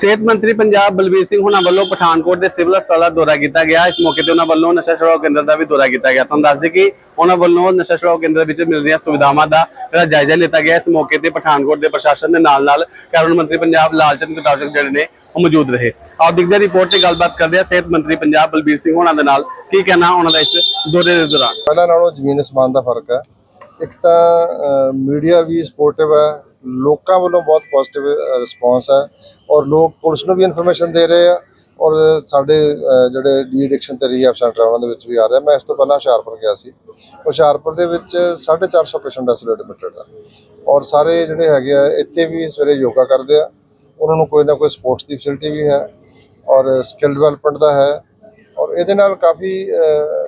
ਸਿਹਤ ਮੰਤਰੀ ਪੰਜਾਬ ਬਲਬੀਰ ਸਿੰਘ ਹੁਣਾਂ ਵੱਲੋਂ ਪਠਾਨਕੋਟ ਦੇ ਸਿਵਲ ਹਸਪਤਾਲ ਦਾ ਦੌਰਾ ਕੀਤਾ ਗਿਆ। ਇਸ ਮੌਕੇ ਤੇ ਉਹਨਾਂ ਵੱਲੋਂ ਨਸ਼ਾ ਛੁਡਾਊ ਕੇਂਦਰ ਦਾ ਵੀ ਦੌਰਾ ਕੀਤਾ ਗਿਆ। ਤੁਹਾਨੂੰ ਦੱਸ ਦਈਏ ਕਿ ਉਹਨਾਂ ਵੱਲੋਂ ਨਸ਼ਾ ਛੁਡਾਊ ਕੇਂਦਰ ਵਿੱਚ ਮਿਲ ਰਹੀਆਂ ਸੁਵਿਧਾਵਾਂ ਦਾ ਜਿਹੜਾ ਜਾਇਜ਼ਾ ਲਿੱਤਾ ਗਿਆ। ਇਸ ਮੌਕੇ ਤੇ ਪਠਾਨਕੋਟ ਦੇ ਪ੍ਰਸ਼ਾਸਨ ਦੇ ਨਾਲ ਨਾਲ ਕੈਬਨਿਟ ਮੰਤਰੀ ਪੰਜਾਬ ਲਾਲਚੰਦ ਕਟਾਰਜਕ ਜਿਹੜੇ ਨੇ ਉਹ ਮੌਜੂਦ ਰਹੇ। ਆਓ ਦੇਖਦੇ ਰਿਪੋਰਟ ਤੇ ਗੱਲਬਾਤ ਕਰਦੇ ਹਾਂ ਸਿਹਤ ਮੰਤਰੀ ਪੰਜਾਬ ਬਲਬੀਰ ਸਿੰਘ ਹੁਣਾਂ ਦੇ ਨਾਲ ਕੀ ਕਹਿਣਾ ਉਹਨਾਂ ਦਾ ਇਸ ਦੌਰੇ ਦੇ ਦੌਰਾਨ। ਪਹਿਲਾਂ ਨਾਲੋਂ ਜ਼ਮੀਨ ਅਸਮਾਨ ਦਾ ਫ਼ਰਕ ਹੈ। ਇੱਕ ਤਾਂ ਮੀਡੀਆ ਵੀ ਸਪੋਰਟਿਵ ਹੈ। ਲੋਕਾਂ ਵੱਲੋਂ ਬਹੁਤ ਪੋਜ਼ਿਟਿਵ ਰਿਸਪੌਂਸ ਹੈ ਔਰ ਲੋਕ ਪੁਲਿਸ ਨੂੰ ਵੀ ਇਨਫੋਰਮੇਸ਼ਨ ਦੇ ਰਹੇ ਆ ਔਰ ਸਾਡੇ ਜਿਹੜੇ ਡੀ ਐਡਿਕਸ਼ਨ ਤੇ ਰੀਹੈਬ ਸੈਂਟਰ ਆ, ਉਹਨਾਂ ਦੇ ਵਿੱਚ ਵੀ ਆ ਰਿਹਾ। ਮੈਂ ਇਸ ਤੋਂ ਪਹਿਲਾਂ ਹੁਸ਼ਿਆਰਪੁਰ ਗਿਆ ਸੀ। ਹੁਸ਼ਿਆਰਪੁਰ ਦੇ ਵਿੱਚ 450 ਪੇਸ਼ੈਂਟ ਐਸੋਲੇਟ ਐਡਮਿਟਡ ਆ। ਔਰ ਸਾਰੇ ਜਿਹੜੇ ਹੈਗੇ ਆ ਇੱਥੇ ਵੀ ਸਵੇਰੇ ਯੋਗਾ ਕਰਦੇ ਆ। ਉਹਨਾਂ ਨੂੰ ਕੋਈ ਨਾ ਕੋਈ ਸਪੋਰਟਸ ਦੀ ਫੈਸਿਲਿਟੀ ਵੀ ਹੈ ਔਰ ਸਕਿੱਲ ਡਿਵੈਲਪਮੈਂਟ ਦਾ ਹੈ। ਔਰ ਇਹਦੇ ਨਾਲ ਕਾਫੀ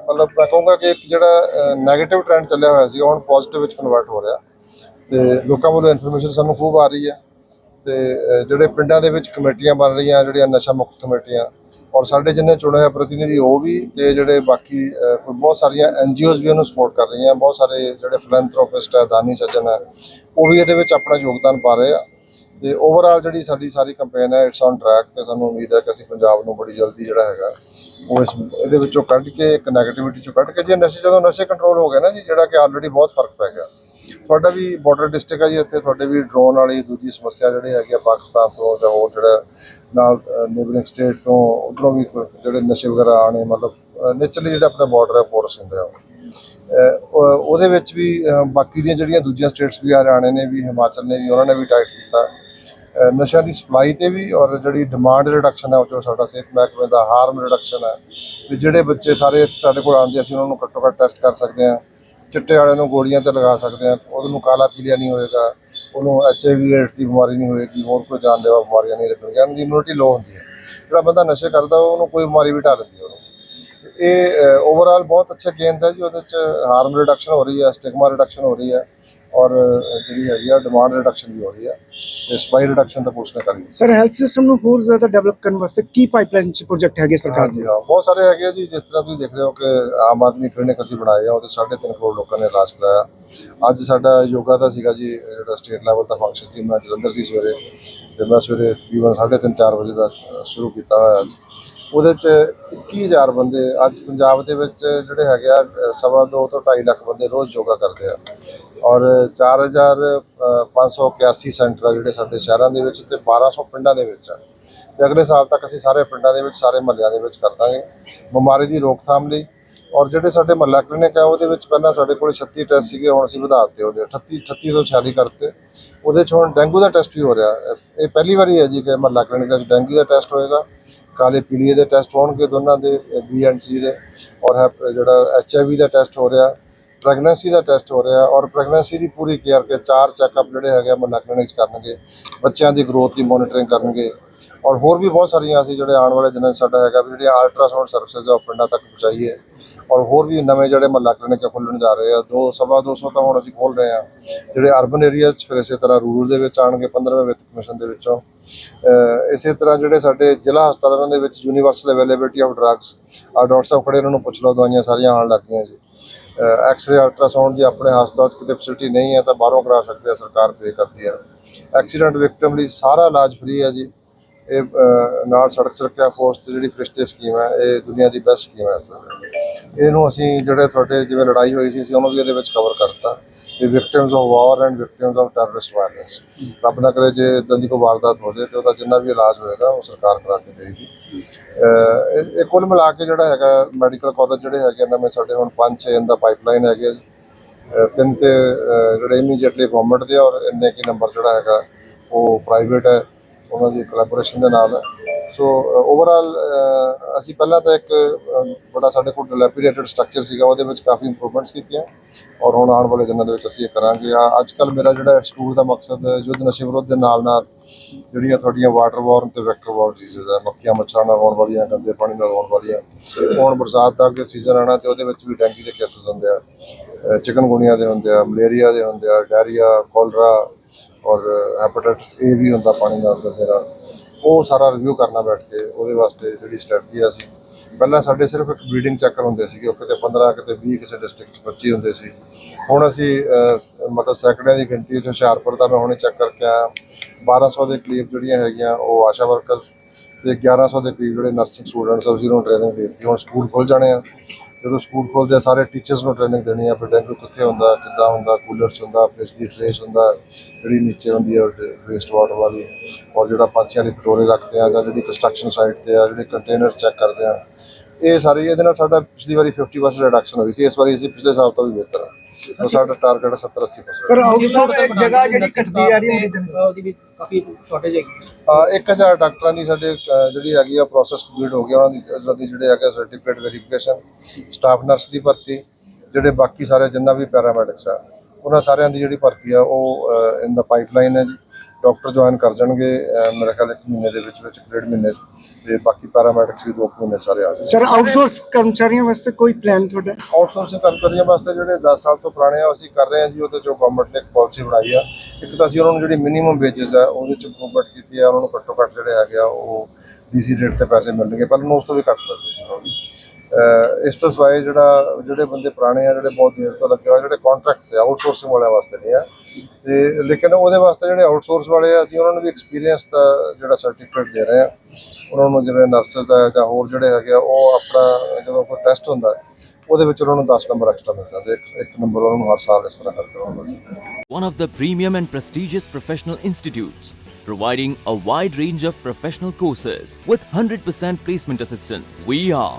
ਮਤਲਬ ਮੈਂ ਕਹੂੰਗਾ ਕਿ ਇੱਕ ਜਿਹੜਾ 네ਗੇਟਿਵ ਟ੍ਰੈਂਡ ਚੱਲਿਆ ਹੋਇਆ ਸੀ ਉਹ ਹੁਣ ਪੋਜ਼ਿਟਿਵ ਵਿੱਚ ਕਨਵਰਟ ਹੋ ਰਿਹਾ। ਤੇ ਲੋਕਾਂ ਵੱਲੋਂ ਇਨਫੋਰਮੇਸ਼ਨ ਸਾਨੂੰ ਖੂਬ ਆ ਰਹੀ ਹੈ ਤੇ ਜਿਹੜੇ ਪਿੰਡਾਂ ਦੇ ਵਿੱਚ ਕਮੇਟੀਆਂ ਬਣ ਰਹੀਆਂ ਜਿਹੜੀਆਂ ਨਸ਼ਾ ਮੁਕਤ ਕਮੇਟੀਆਂ ਔਰ ਸਾਡੇ ਜਿੰਨੇ ਚੁਣੇ ਹੋਏ ਪ੍ਰਤੀਨਿਧੀ ਉਹ ਵੀ ਤੇ ਜਿਹੜੇ ਬਾਕੀ ਅਹ, ਕੋਈ ਬਹੁਤ ਸਾਰੀਆਂ ਐਨਜੀਓਜ਼ ਵੀ ਉਹਨੂੰ ਸਪੋਰਟ ਕਰ ਰਹੀਆਂ ਬਹੁਤ ਸਾਰੇ ਜਿਹੜੇ ਫਿਲੈਂਥਰੋਪਿਸਟ ਹੈ ਦਾਨੀ ਸੱਜਣ ਹੈ ਉਹ ਵੀ ਇਹਦੇ ਵਿੱਚ ਆਪਣਾ ਯੋਗਦਾਨ ਪਾ ਰਹੇ ਆ। ਤੇ ਓਵਰਆਲ ਜਿਹੜੀ ਸਾਡੀ ਸਾਰੀ ਕੰਪੇਨ ਹੈ ਇਟਸ ਔਨ ਟਰੈਕ ਤੇ ਸਾਨੂੰ ਉਮੀਦ ਹੈ ਕਿ ਅਸੀਂ ਪੰਜਾਬ ਨੂੰ ਬੜੀ ਜਲਦੀ ਜਿਹੜਾ ਹੈਗਾ ਉਹ ਇਸ ਇਹਦੇ ਵਿੱਚੋਂ ਕੱਢ ਕੇ ਇੱਕ ਨੈਗੇਟਿਵਿਟੀ ਚੋਂ ਕੱਢ ਕੇ ਜੇ ਨਸ਼ੇ ਜਦੋਂ ਨਸ਼ੇ ਕੰਟਰੋਲ ਹੋ ਗਏ ਨਾ ਜੀ ਜਿਹੜਾ ਕਿ ਆਲਰੇਡੀ ਬਹੁਤ ਫ਼ਰਕ ਪੈ ਗਿਆ। ਤੁਹਾਡਾ ਵੀ ਬਾਰਡਰ ਡਿਸਟ੍ਰਿਕਟ ਹੈ ਜੀ, ਇੱਥੇ ਤੁਹਾਡੇ ਵੀ ਡਰੋਨ ਵਾਲੀ ਦੂਜੀ ਸਮੱਸਿਆ ਜਿਹੜੇ ਹੈਗੀ ਆ ਪਾਕਿਸਤਾਨ ਤੋਂ ਜਾਂ ਹੋਰ ਜਿਹੜਾ ਨਾਲ ਨੇਬਰਿੰਗ ਸਟੇਟ ਤੋਂ ਉਧਰੋਂ ਵੀ ਜਿਹੜੇ ਨਸ਼ੇ ਵਗੈਰਾ ਆਣੇ ਮਤਲਬ ਨੇਚਰਲੀ ਜਿਹੜਾ ਆਪਣਾ ਬਾਰਡਰ ਹੈ ਪੋਰਸ ਹੁੰਦਾ ਉਹਦੇ ਵਿੱਚ ਵੀ ਬਾਕੀ ਦੀਆਂ ਜਿਹੜੀਆਂ ਦੂਜੀਆਂ ਸਟੇਟਸ ਵੀ ਹਰਿਆਣੇ ਨੇ, ਵੀ ਹਿਮਾਚਲ ਨੇ ਵੀ, ਉਹਨਾਂ ਨੇ ਵੀ ਟਾਈਟ ਕੀਤਾ। ਨਸ਼ਿਆਂ ਦੀ ਸਪਲਾਈ ਤੇ ਵੀ ਔਰ ਜਿਹੜੀ ਡਿਮਾਂਡ ਰਿਡਕਸ਼ਨ ਹੈ ਉਹ 'ਚੋਂ ਸਾਡਾ ਸਿਹਤ ਮਹਿਕਮੇ ਦਾ ਹਾਰਮ ਰਿਡਕਸ਼ਨ ਹੈ ਵੀ ਜਿਹੜੇ ਬੱਚੇ ਸਾਰੇ ਸਾਡੇ ਕੋਲ ਆਉਂਦੇ ਅਸੀਂ ਉਹਨਾਂ ਨੂੰ ਘੱਟੋ ਘੱਟ ਟੈਸਟ ਕਰ ਸਕਦੇ ਹਾਂ ਚਿੱਟੇ ਵਾਲੇ ਨੂੰ ਗੋਲੀਆਂ ਤੇ ਲਗਾ ਸਕਦੇ ਹਾਂ, ਉਹਨੂੰ ਕਾਲਾ ਪੀਲੀਆ ਨਹੀਂ ਹੋਏਗਾ, ਉਹਨੂੰ ਐਚਆਈਵੀ ਏਡਸ ਦੀ ਬਿਮਾਰੀ ਨਹੀਂ ਹੋਏਗੀ, ਹੋਰ ਕੋਈ ਜਾਨਲੇਵਾ ਬਿਮਾਰੀਆਂ ਨਹੀਂ ਲੱਗਣਗੀਆਂ ਉਹਦੀ ਇਮਿਊਨਿਟੀ ਲੋ ਹੁੰਦੀ ਹੈ। ਜਿਹੜਾ ਬੰਦਾ ਨਸ਼ੇ ਕਰਦਾ, ਉਹਨੂੰ ਕੋਈ ਬਿਮਾਰੀ ਵੀ ਢਾ ਲੈਂਦੀ ਹੈ ਉਹਨੂੰ। ਇਹ ਓਵਰਆਲ ਬਹੁਤ ਅੱਛੇ ਗੇਮਸ ਹੈ ਜੀ, ਉਹਦੇ ਚ ਹਾਰਮ ਰਿਡਕਸ਼ਨ ਹੋ ਰਹੀ ਹੈ ਸਟਿਗਮਾ ਰਿਡਕਸ਼ਨ ਹੋ ਰਹੀ ਹੈ। ਔਰ ਜਿਹੜੀ ਹੈਗੀ ਆ ਡਿਮਾਂਡ ਰਿਡਕਸ਼ਨ ਵੀ ਹੋ ਰਹੀ ਹੈ ਤੇ ਸਪਾਈ ਰਿਡਕਸ਼ਨ ਪੁਲਿਸ ਨੇ ਕਰੀ ਸਰ ਹੈਲਥ ਸਿਸਟਮ ਨੂੰ ਹੋਰ ਜ਼ਿਆਦਾ ਡਿਵੈਲਪ ਕਰਨ ਵਾਸਤੇ ਕੀ ਪਾਈਪਲਾਈਨ ਚ ਪ੍ਰੋਜੈਕਟ ਹੈਗੇ ਸਰਕਾਰ ਦੇ? ਹਾਂ। ਬਹੁਤ ਸਾਰੇ ਹੈਗੇ ਆ ਜੀ ਜਿਸ ਤਰ੍ਹਾਂ ਤੁਸੀਂ ਦੇਖ ਰਹੇ ਹੋ ਕਿ ਆਮ ਆਦਮੀ ਕਲੀਨਿਕ ਅਸੀਂ ਬਣਾਏ ਆ ਉਹਦੇ 3.5 ਕਰੋੜ ਲੋਕਾਂ ਨੇ ਇਲਾਜ ਕਰਾਇਆ। ਅੱਜ ਸਾਡਾ ਯੋਗਾ ਦਾ ਸੀਗਾ ਜੀ ਜਿਹੜਾ ਸਟੇਟ ਲੈਵਲ ਦਾ ਫੰਕਸ਼ਨ ਸੀ ਮੈਂ ਜਲੰਧਰ ਸੀ ਸਵੇਰੇ। ਤੇ ਮੈਂ ਸਵੇਰੇ ਤਕਰੀਬਨ 3:30 4 ਵਜੇ ਦਾ ਸ਼ੁਰੂ ਕੀਤਾ ਹੋਇਆ ਅੱਜ। ਉਹਦੇ ਚ 21000 ਬੰਦੇ, ਅੱਜ ਪੰਜਾਬ ਦੇ ਵਿੱਚ ਜਿਹੜੇ ਹੈਗੇ ਆ ਸਵਾ ਦੋ ਤੋਂ 2.5 ਲੱਖ ਬੰਦੇ ਰੋਜ਼ ਯੋਗਾ ਕਰਦੇ ਆ। ਔਰ 4581 ਸੈਂਟਰ ਆ ਜਿਹੜੇ ਸਾਡੇ ਸ਼ਹਿਰਾਂ ਦੇ ਵਿੱਚ ਤੇ 1200 ਪਿੰਡਾਂ ਦੇ ਵਿੱਚ ਆ। ਤੇ ਅਗਲੇ ਸਾਲ ਤੱਕ ਅਸੀਂ ਸਾਰੇ ਪਿੰਡਾਂ ਦੇ ਵਿੱਚ, ਸਾਰੇ ਮਹੱਲਿਆਂ ਦੇ ਵਿੱਚ ਕਰ ਦਾਂਗੇ। ਬਿਮਾਰੀ ਦੀ ਰੋਕਥਾਮ ਲਈ ਔਰ ਜਿਹੜੇ ਸਾਡੇ ਮਹੱਲਾ ਕਲੀਨਿਕ ਆ, ਉਹਦੇ ਵਿੱਚ ਪਹਿਲਾਂ ਸਾਡੇ ਕੋਲ 36 ਟੈਸਟ ਸੀਗੇ, ਹੁਣ ਅਸੀਂ ਵਧਾ ਦਿੱਤੇ ਉਹਦੇ। 38 38 ਤੋਂ 46 ਕਰਤੇ। ਉਹਦੇ 'ਚ ਹੁਣ ਡੈਂਗੂ ਦਾ ਟੈਸਟ ਵੀ ਹੋ ਰਿਹਾ। ਇਹ- ਪਹਿਲੀ ਵਾਰੀ ਹੈ ਜੀ ਕਿ ਮਹੱਲਾ ਕਲੀਨਿਕ ਦੇ ਡੈਂਗੂ ਦਾ ਟੈਸਟ ਹੋਏਗਾ। ਕਾਲੇ ਪੀਲੀਏ ਦੇ ਟੈਸਟ ਹੋਣਗੇ ਦੋਨਾਂ ਦੇ ਬੀ ਐਂਡ ਸੀ ਦੇ। ਔਰ ਹੈਪ- ਜਿਹੜਾ H I we the test ਹੋ ਰਿਹਾ ਪ੍ਰੈਗਨੈਂਸੀ ਦਾ ਟੈਸਟ ਹੋ ਰਿਹਾ। ਔਰ ਪ੍ਰੈਗਨੈਂਸੀ ਦੀ ਪੂਰੀ ਕੇਅਰ ਕੇ ਚਾਰ ਚੈੱਕਅਪ ਜਿਹੜੇ ਹੈਗੇ ਆ ਮਹੱਲਾ ਕਲੀਨਿਕ 'ਚ ਕਰਨਗੇ। ਬੱਚਿਆਂ ਦੀ ਗਰੋਥ ਦੀ ਮੋਨੀਟਰਿੰਗ ਕਰਨਗੇ। ਔਰ ਹੋਰ ਵੀ ਬਹੁਤ ਸਾਰੀਆਂ ਅਸੀਂ ਜਿਹੜੇ ਆਉਣ ਵਾਲੇ ਦਿਨਾਂ 'ਚ ਸਾਡਾ ਹੈਗਾ ਵੀ ਜਿਹੜੀ ਅਲਟਰਾਸਾਊਂਡ ਸਰਵਿਸਿਜ਼ ਆ ਉਹ ਪਿੰਡਾਂ ਤੱਕ ਪਹੁੰਚਾਈਏ। ਔਰ ਹੋਰ ਵੀ ਨਵੇਂ ਜਿਹੜੇ ਮਹੱਲਾ ਕਲੀਨਿਕ ਖੁੱਲਣ ਜਾ ਰਹੇ ਆ, ਦੋ ਸਵਾ ਦੋ ਸੌ ਤਾਂ ਹੁਣ ਅਸੀਂ ਖੋਲ ਰਹੇ ਆ। ਜਿਹੜੇ ਅਰਬਨ ਏਰੀਆ 'ਚ ਫਿਰ ਇਸੇ ਤਰ੍ਹਾਂ ਰੂਰਲ ਦੇ ਵਿੱਚ ਆਣਗੇ 15ਵੇਂ ਵਿੱਤ ਕਮਿਸ਼ਨ ਦੇ ਵਿੱਚੋਂ। ਇਸੇ ਤਰ੍ਹਾਂ ਜਿਹੜੇ ਸਾਡੇ ਜ਼ਿਲ੍ਹਾ ਹਸਪਤਾਲਾਂ ਦੇ ਵਿੱਚ ਯੂਨੀਵਰਸਲ ਅਵੇਲੇਬਿਲਿਟੀ ਆਫ ਡਰੱਗਸ ਆ, ਡਾਕਟਰ ਸਾਹਿਬ ਖੜੇ ਇਹਨਾਂ ਨੂੰ ਪੁੱਛ ਲਓ, ਦਵਾਈਆਂ ਸਾਰੀਆਂ ਆਉਣ ਲੱਗ ਗਈਆਂ ਜੀ। ਐਕਸ-ਰੇ ਅਲਟਰਾਸਾਊਂਡ ਜੇ ਆਪਣੇ ਹਸਪਤਾਲ 'ਚ ਕਿਤੇ ਫੈਸਿਲਿਟੀ ਨਹੀਂ ਹੈ ਤਾਂ ਬਾਹਰੋਂ ਕਰਾ ਸਕਦੇ ਆ, ਸਰਕਾਰ ਪੇ ਕਰਦੀ ਹੈ ਐਕਸੀਡੈਂਟ ਵਿਕਟਮ ਲਈ ਸਾਰਾ ਇਲਾਜ ਫ੍ਰੀ ਹੈ ਜੀ। ਇਹ ਨਾਲ ਸੜਕ ਸੁਰੱਖਿਆ ਫੋਰਸ ਤੇ ਜਿਹੜੀ ਫਰਿਸ਼ਤੇ ਸਕੀਮ ਹੈ, ਇਹ ਦੁਨੀਆ ਦੀ ਬੈਸਟ ਸਕੀਮ ਹੈ ਇਸ ਵੇਲੇ। ਇਹਨੂੰ ਅਸੀਂ ਜਿਹੜੇ ਤੁਹਾਡੇ ਜਿਵੇਂ ਲੜਾਈ ਹੋਈ ਸੀ, ਅਸੀਂ ਉਹਨੂੰ ਵੀ ਇਹਦੇ ਵਿੱਚ ਕਵਰ ਕਰਤਾ ਵੀ victims of war and victims of terrorist violence ਰੱਬ ਨਾ ਕਰੇ ਜੇ ਇਦਾਂ ਦੀ ਕੋਈ ਵਾਰਦਾਤ ਹੋ ਜਾਏ ਤੇ ਉਹਦਾ ਜਿੰਨਾ ਵੀ ਇਲਾਜ ਹੋਏਗਾ, ਉਹ ਸਰਕਾਰ ਕਰਾ ਕੇ ਦੇਗੀ ਇਹ ਕੁੱਲ ਮਿਲਾ ਕੇ ਜਿਹੜਾ ਹੈਗਾ ਮੈਡੀਕਲ ਕਾਲਜ ਜਿਹੜੇ ਹੈਗੇ ਨਵੇਂ ਸਾਡੇ ਹੁਣ 5-6 ਦਾ ਪਾਈਪਲਾਈਨ ਹੈਗੇ ਤਿੰਨ ਤੇ ਜਿਹੜੇ ਇਮੀਡੀਏਟਲੀ ਗਵਰਨਮੈਂਟ ਦੇ ਔਰ ਇੰਨੇ ਕੀ ਨੰਬਰ ਜਿਹੜਾ ਹੈਗਾ, ਉਹ ਪ੍ਰਾਈਵੇਟ ਹੈ। ਉਹਨਾਂ ਦੀ ਕੋਲੈਬੋਰੇਸ਼ਨ ਦੇ ਨਾਲ ਸੋ ਓਵਰਆਲ uh, uh, ਅਸੀਂ ਪਹਿਲਾਂ ਤਾਂ ਇੱਕ ਬੜਾ ਸਾਡੇ ਕੋਲ ਡਿਲੈਪੀਡੇਟਡ ਸਟਰਕਚਰ ਸੀਗਾ, ਉਹਦੇ ਵਿੱਚ ਕਾਫੀ ਇੰਪਰੂਵਮੈਂਟਸ ਕੀਤੀਆਂ। ਔਰ ਹੁਣ ਆਉਣ ਵਾਲੇ ਦਿਨਾਂ ਦੇ ਵਿੱਚ ਅਸੀਂ ਇਹ ਕਰਾਂਗੇ। ਆ ਅੱਜ ਕੱਲ ਮੇਰਾ ਜਿਹੜਾ ਸਕੂਲ ਦਾ ਮਕਸਦ ਯੁੱਧ ਨਸ਼ੇ ਵਿਰੁੱਧ ਦੇ ਨਾਲ ਨਾਲ ਜਿਹੜੀਆਂ ਤੁਹਾਡੀਆਂ ਵਾਟਰ ਵਾਰਨ ਤੇ ਵੈਕਟਰ ਵਾਰਨ ਡਿਜ਼ੀਜ਼ ਹੈ ਮੱਖੀਆਂ ਮੱਛਰਾਂ ਨਾਲ ਹੋਣ ਵਾਲੀਆਂ, ਗੰਦੇ ਪਾਣੀ ਨਾਲ ਹੋਣ ਵਾਲੀਆਂ, ਹੁਣ ਬਰਸਾਤ ਦਾ ਅੱਗੇ ਸੀਜ਼ਨ ਆਣਾ ਤੇ ਉਹਦੇ ਵਿੱਚ ਵੀ ਡੈਂਗੀ ਦੇ ਕੇਸਸ ਹੁੰਦੇ ਆ। ਚਿਕਨਗੁਨੀਆ ਦੇ ਹੁੰਦੇ ਆ ਮਲੇਰੀਆ ਦੇ ਹੁੰਦੇ ਆ ਡਾਇਰੀਆ ਕੋਲਰਾ ਔਰ ਹੈਪੇਟਾਈਟਸ ਏ ਵੀ ਹੁੰਦਾ ਪਾਣੀ ਨਾਲ ਗੰਦੇ ਨਾਲ। ਉਹ ਸਾਰਾ ਰਿਵਿਊ ਕਰਨਾ ਬੈਠ ਕੇ ਉਹਦੇ ਵਾਸਤੇ ਜਿਹੜੀ ਸਟ੍ਰੈਟਜੀ ਆ ਅਸੀਂ, ਪਹਿਲਾਂ ਸਾਡੇ ਸਿਰਫ ਇੱਕ ਬਰੀਡਿੰਗ ਚੱਕਰ ਹੁੰਦੇ ਸੀਗੇ, ਉਹ ਕਿਤੇ 15 ਕਿਤੇ 20 ਕਿਸੇ ਡਿਸਟ੍ਰਿਕਟ 'ਚ 25 ਹੁੰਦੇ ਸੀ। ਹੁਣ ਅਸੀਂ ਮਤਲਬ ਸੈਕੜਿਆਂ ਦੀ ਗਿਣਤੀ ਵਿੱਚ ਹੁਸ਼ਿਆਰਪੁਰ ਦਾ ਮੈਂ ਹੁਣੇ ਚੈੱਕ ਕਰਕੇ ਆਇਆ। 1200 ਦੇ ਕਰੀਬ ਜਿਹੜੀਆਂ ਹੈਗੀਆਂ ਉਹ ਆਸ਼ਾ ਵਰਕਰਸ ਤੇ 1100 ਦੇ ਕਰੀਬ ਜਿਹੜੇ ਨਰਸਿੰਗ ਸਟੂਡੈਂਟਸ ਆ ਜਿਹਨੂੰ ਟ੍ਰੇਨਿੰਗ ਦੇ ਦਿੱਤੀ। ਹੁਣ ਸਕੂਲ ਖੁੱਲ ਜਾਣੇ ਆ। ਜਦੋਂ ਸਕੂਲ ਖੁੱਲਦੇ ਆ, ਸਾਰੇ ਟੀਚਰਸ ਨੂੰ ਟ੍ਰੇਨਿੰਗ ਦੇਣੀ ਆ। ਫਿਰ ਡੈਂਗੂ ਕਿੱਥੇ ਹੁੰਦਾ, ਕਿੱਦਾਂ ਹੁੰਦਾ ਕੂਲਰ 'ਚ ਹੁੰਦਾ ਫ੍ਰਿਜ ਦੀ ਟ੍ਰੇਸ ਹੁੰਦਾ, ਜਿਹੜੀ ਨੀਚੇ ਹੁੰਦੀ ਹੈ ਵੇਸਟ ਵਾਟਰ ਵਾਲੀ। ਔਰ ਜਿਹੜਾ ਪੰਛੀਆਂ ਦੇ ਕਟੋਰੇ ਰੱਖਦੇ ਆ, ਜਾਂ ਜਿਹੜੀ ਕੰਸਟਰਕਸ਼ਨ ਸਾਈਟ ਤੇ ਆ, ਜਿਹੜੇ ਕੰਟੇਨਰਸ ਚੈੱਕ ਕਰਦੇ ਆ। ਇਹ ਸਾਰੀ, ਇਹਦੇ ਨਾਲ ਸਾਡਾ ਪਿਛਲੀ ਵਾਰੀ 50% ਰਿਡਕਸ਼ਨ ਹੋਈ ਸੀ। ਇਸ ਵਾਰੀ ਅਸੀਂ ਪਿਛਲੇ ਸਾਲ ਤੋਂ ਵੀ ਬਿਹਤਰ ਆ। ਉਹ ਸਾਡਾ ਟਾਰਗੇਟ 70 80% ਸਰ ਆਊਟਸੋਰਸ ਜਗ੍ਹਾ ਜਿਹੜੀ ਕੱਟਦੀ ਆ ਰਹੀ ਹੈ ਉਹਦੀ ਵੀ ਕਾਫੀ ਸ਼ਾਰਟੇਜ ਹੈਗੀ ਅਹ ਇੱਕ ਹਜ਼ਾਰ ਡਾਕਟਰਾਂ ਦੀ ਸਾਡੇ ਜਿਹੜੀ ਹੈਗੀ ਆ ਪ੍ਰੋਸੈਸ ਕੰਪਲੀਟ ਹੋ ਗਿਆ ਉਹਨਾਂ ਦੀ ਉਹਨਾਂ ਦੀ ਜਿਹੜੇ ਹੈਗੇ ਸਰਟੀਫਿਕੇਟ ਵੈਰੀਫਿਕੇਸ਼ਨ ਸਟਾਫ ਨਰਸ ਦੀ ਭਰਤੀ ਜਿਹੜੇ ਬਾਕੀ ਸਾਰੇ ਜਿੰਨਾ ਵੀ ਪੈਰਾਮੈਡਿਕਸ ਆ ਉਹਨਾਂ ਸਾਰਿਆਂ ਦੀ ਜਿਹੜੀ ਭਰਤੀ ਆ ਉਹ ਇਨ ਦਾ ਪਾਈਪਲਾਈਨ ਹੈ ਜੀ। ਡਾਕਟਰ ਜੁਆਇਨ ਕਰ ਜਾਣਗੇ ਮੇਰੇ ਖਿਆਲ ਇੱਕ ਮਹੀਨੇ ਦੇ ਵਿੱਚ ਵਿੱਚ ਡੇਢ ਮਹੀਨੇ ਤੇ ਬਾਕੀ ਪੈਰਾਮੈਡਿਕਸ ਵੀ ਦੋ ਮਹੀਨੇ ਸਾਰੇ ਆ ਜਾਣਗੇ। ਸਰ ਆਊਟਸੋਰਸ ਕਰਮਚਾਰੀਆਂ ਵਾਸਤੇ ਕੋਈ ਪਲਾਨ ਤੁਹਾਡਾ? ਆਊਟਸੋਰਸਿੰਗ ਕਰਮਚਾਰੀਆਂ ਵਾਸਤੇ ਜਿਹੜੇ 10 ਸਾਲ ਤੋਂ ਪੁਰਾਣੇ ਆ ਅਸੀਂ ਕਰ ਰਹੇ ਹਾਂ ਜੀ ਉਹਦੇ ਚੋਂ ਗਵਰਨਮੈਂਟ ਨੇ ਇੱਕ ਪਾਲਿਸੀ ਬਣਾਈ ਆ। ਇੱਕ ਤਾਂ ਅਸੀਂ ਉਹਨਾਂ ਨੂੰ ਜਿਹੜੀ ਮਿਨੀਮਮ ਵੇਜਸ ਆ ਉਹਦੇ ਚ ਇੰਪਰੂਵਮੈਂਟ ਕੀਤੀ ਆ ਉਹਨਾਂ ਨੂੰ ਘੱਟੋ ਘੱਟ ਜਿਹੜੇ ਹੈਗੇ ਆ ਉਹ ਡੀਸੀ ਰੇਟ ਤੇ ਪੈਸੇ ਮਿਲਣਗੇ ਪਹਿਲਾਂ ਉਸ ਤੋਂ ਵੀ ਘੱਟ ਮਿਲਦੇ ਸੀ। ਇਸ ਤੋਂ ਸਿਵਾਏ ਜਿਹੜਾ ਜਿਹੜੇ ਬੰਦੇ ਪੁਰਾਣੇ ਆ, ਜਿਹੜੇ ਬਹੁਤ ਦੇਰ ਤੋਂ ਲੱਗੇ ਹੋਏ ਜਿਹੜੇ ਕੰਟਰੈਕਟ ਤੇ ਆਊਟਸੋਰਸਿੰਗ ਵਾਲਿਆਂ ਵਾਸਤੇ ਨਹੀਂ ਆ। ਤੇ ਲੇਕਿਨ ਉਹਦੇ ਵਾਸਤੇ ਜਿਹੜੇ ਆਊਟਸੋਰਸ ਵਾਲੇ ਆ, ਅਸੀਂ ਉਹਨਾਂ ਨੂੰ ਵੀ ਐਕਸਪੀਰੀਅੰਸ ਦਾ ਜਿਹੜਾ ਸਰਟੀਫਿਕੇਟ ਦੇ ਰਹੇ ਆ। ਉਹਨਾਂ ਨੂੰ ਜਿਵੇਂ ਨਰਸਸ ਆ ਜਾਂ ਹੋਰ ਜਿਹੜੇ ਹੈਗੇ ਆ, ਉਹ ਆਪਣਾ ਜਦੋਂ ਕੋਈ ਟੈਸਟ ਹੁੰਦਾ, ਉਹਦੇ ਵਿੱਚ ਉਹਨਾਂ ਨੂੰ 10 ਨੰਬਰ ਐਕਸਟਰਾ ਮਿਲ ਜਾਂਦੇ ਇੱਕ ਨੰਬਰ ਉਹਨਾਂ ਨੂੰ ਹਰ ਸਾਲ ਇਸ ਤਰ੍ਹਾਂ ਕਰਕੇ ਉਹਨਾਂ ਨੂੰ ਮਿਲ ਜਾਂਦਾ one of the premium and prestigious providing a wide range of professional courses with 100% placement assistance. We are